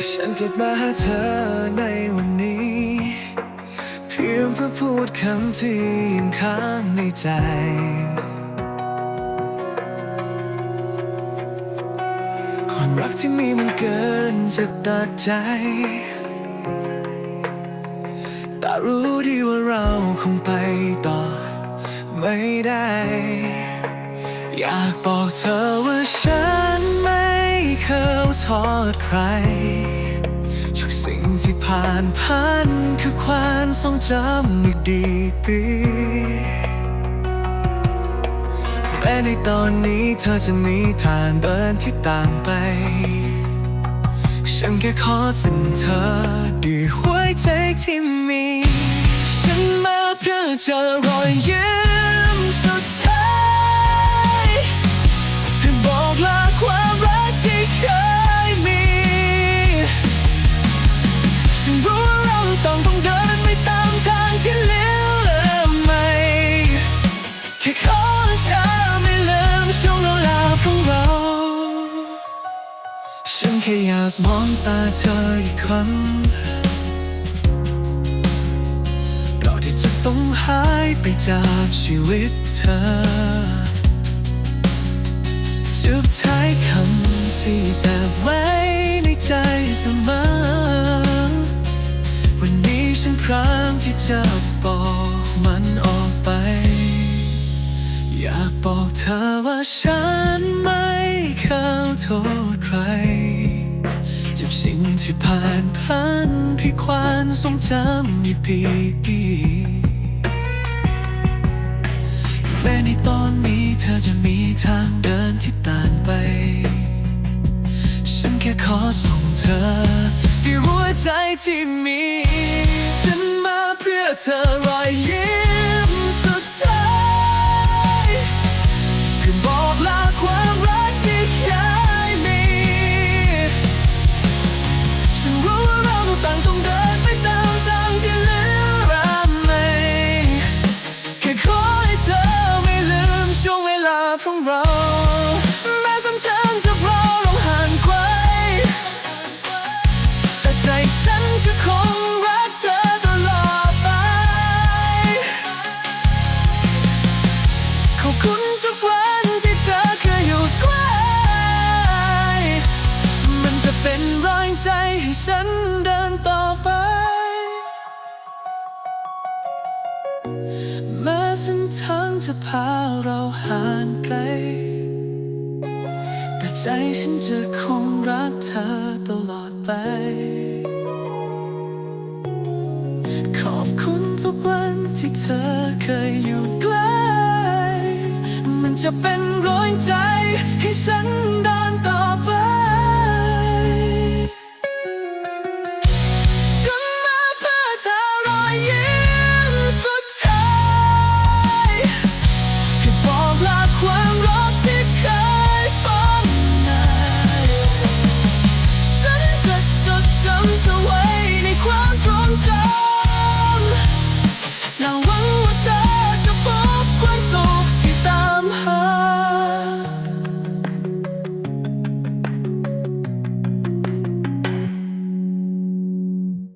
ฉันกลับมาหาเธอในวันนี้ เพียงเพื่อพูดคำที่ยังค้างในใจ ความรักที่มีมันเกินจะตัดใจ แต่รู้ดีว่าเราคงไปต่อไม่ได้ อยากบอกเธอว่าฉันไม่เคย ทอดใครทุกสิ่งที่ผ่านพันคือความทรงจำอีดีปีแม้ในตอนนี้เธอจะมีทางเดินที่ต่างไป ฉันแค่ขอสิ่งเธอด้วยหัวใจที่มี ฉันมาเพื่อเจอรอยยิ้ม แค่ขอเธอไม่ลืมช่วงเวลาของเรา ฉันแค่อยากมองตาเธออีกครั้งเราที่จะต้องหายไปจากชีวิตเธอจุบท้ายคำที่แบบไว้ใธอว่าฉันไม่เข้าโทษใครเจ็บสิ่งที่ผ่านพันพี่ความทรงจำอีกปีแม้ในตอนนี้เธอจะมีทางเดินที่ต่างไป ฉันแค่ขอส่งเธอด้วยหัวใจที่มี ฉันมาเพื่อเธอรอยยิ้ม แม้สันทางจะพาเราห่างไกล แต่ใจฉันจะคงรักเธอตลอดไป ขอบคุณทุกวันที่เธอเคยอยู่ใกล้ มันจะเป็นรอยใจให้ฉันเดินต่อไปฉันมาเพื่อเธอรอยยิ้ม